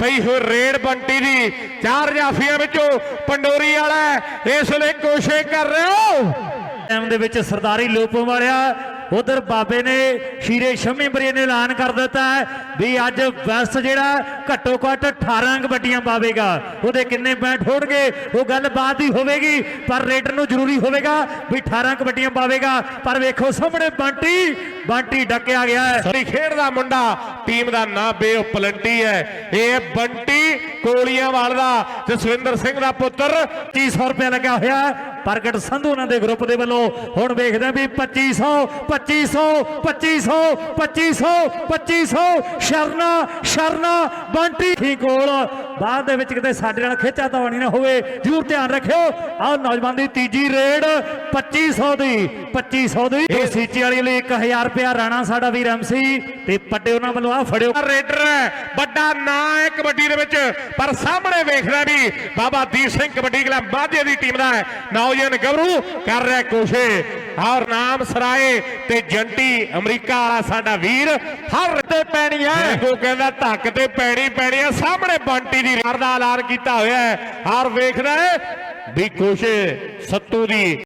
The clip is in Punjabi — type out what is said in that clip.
ਪਈ ਹੋਈ ਰੇਡ ਬੰਟੀ ਦੀ। ਚਾਰ ਜਾਫੀਆਂ ਵਿੱਚੋਂ ਪੰਡੋਰੀ ਵਾਲਾ ਇਸ ਲਈ ਕੋਸ਼ਿਸ਼ ਕਰ ਰਹੇ ਹੋ। ਟਾਈਮ ਦੇ ਵਿੱਚ ਸਰਦਾਰੀ ਲੋਪੋਂ ਵਾਲਿਆ ਉਧਰ ਬਾਬੇ ਨੇ ਸ਼ੀਰੇ ਸ਼ਮੀਬਰੀ ਨੇ ਐਲਾਨ ਕਰ ਦਿੱਤਾ ਵੀ ਅੱਜ ਬੈਸਟ ਜਿਹੜਾ ਘੱਟੋ ਘੱਟ 18 ਕਬੱਡੀਆਂ ਪਾਵੇਗਾ, ਉਹਦੇ ਕਿੰਨੇ ਪੁਆਇੰਟ ਹੋਣਗੇ? ਉਹ ਗੱਲ ਬਾਤ ਹੀ ਹੋਵੇਗੀ, ਪਰ ਰੇਡਰ ਨੂੰ ਜ਼ਰੂਰੀ ਹੋਵੇਗਾ ਵੀ 18 ਕਬੱਡੀਆਂ ਪਾਵੇਗਾ। ਪਰ ਵੇਖੋ ਸਾਹਮਣੇ ਬੰਟੀ ਬੰਟੀ ਡੱਕਿਆ ਗਿਆ ਹੈ। ਖੇਡ ਦਾ ਮੁੰਡਾ, ਟੀਮ ਦਾ ਨਾਂ ਬੇਓ ਪਲੰਟੀ ਹੈ। ਇਹ ਬੰਟੀ ਕੋਲੀਆਂਵਾਲ ਦਾ ਜਸਵਿੰਦਰ ਸਿੰਘ ਦਾ ਪੁੱਤਰ 2500 ਰੁਪਏ ਲੱਗਿਆ ਹੋਇਆ ਪ੍ਰਗਟ ਸੰਧੂ ਉਹਨਾਂ ਦੇ ਗਰੁੱਪ ਦੇ ਵੱਲੋਂ। ਹੁਣ ਵੇਖਦੇ ਵੀ 2500 2500 2500 2500 2500 ਸ਼ਰਨਾ ਸ਼ਰਨਾ ਬੰਟੀ। ਹੀ ਕੋਲ ਬਾਅਦ ਦੇ ਵਿੱਚ ਕਿਤੇ ਸਾਡੇ ਨਾਲ ਖੇਚਾ ਤਾਵਣੀ ਨਾ ਹੋਵੇ ਜ਼ਰੂਰ ਧਿਆਨ ਰੱਖਿਓ। ਆਹ ਨੌਜਵਾਨ ਦੀ ਤੀਜੀ ਰੇਡ 2500 ਦੀ 2500 ਦੀ। ਇਹ ਸੀਚੀ ਵਾਲੀ ਲਈ 1000 ਰੁਪਿਆ ਰਾਣਾ ਸਾਡਾ ਵੀਰ ਐਮਸੀ ਤੇ ਪੱਟੇ ਉਹਨਾਂ ਵੱਲੋਂ ਆ ਫੜਿਓ। ਰੇਡਰ ਵੱਡਾ ਨਾਂ ਹੈ ਕਬੱਡੀ ਦੇ ਵਿੱਚ। ਪਰ ਸਾਹਮਣੇ ਵੇਖਦਾ ਵੀ ਬਾਬਾ ਦੀਪ ਸਿੰਘ ਕਬੱਡੀ ਕਲੱਬ ਮਾਝੇ ਦੀ ਟੀਮ ਦਾ ਹੈ। ਨੌਜਵਾਨ ਗੱਭਰੂ ਕਰ ਰਿਹਾ ਕੋਸ਼ਿਸ਼ ਔਰ ਨਾਮ ਸਰਾਏ ਤੇ ਜੰਟੀ ਅਮਰੀਕਾ ਵਾਲਾ ਸਾਡਾ ਵੀਰ ਹਰ ਤੇ ਪੈਣੀ ਹੈ ਉਹ ਕਹਿੰਦਾ ਧੱਕ ਤੇ ਪੈਣੀ ਪੈਣੀ ਹੈ ਸਾਹਮਣੇ ਬੰਟੀ ਦੀ ਮਾਰ ਦਾ ਐਲਾਨ ਕੀਤਾ ਹੋਇਆ ਹੈ। ਔਰ ਵੇਖਦਾ ਹੈ ਵੀ ਕੋਸ਼ਿਸ਼ ਸੱਤੂ ਦੀ